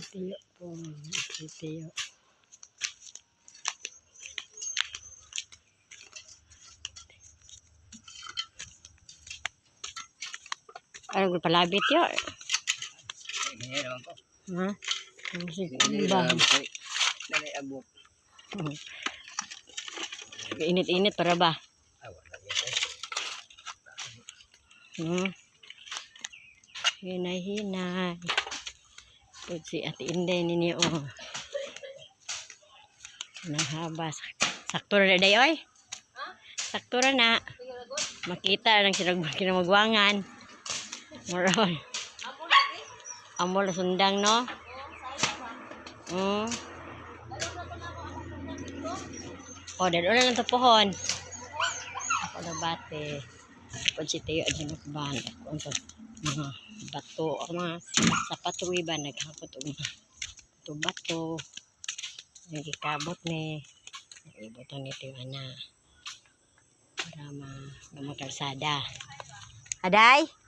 Tiyo po. Tiyo. Ano ko palabit yo? Ha? Ano si Hindi ba? Dali abot. Init-init para ba? Hmm. Hinay-hinay. Pud si Ate Inday ninyo. Oh. Nang haba. Sakto na day oy. Sakto na. Makita nang kinamagwangan. Moron. Amo na sundang no. Hmm. Oh, dalo lang to pohon. Ako na bate. Pag si Teo at hinukban. Ako ang mga bato. Ang mga sapatoy ba naghapot og mga bato-bato. Nagikabot ni. Ibot ni Teo na. Para ma, na kalsada. Aday?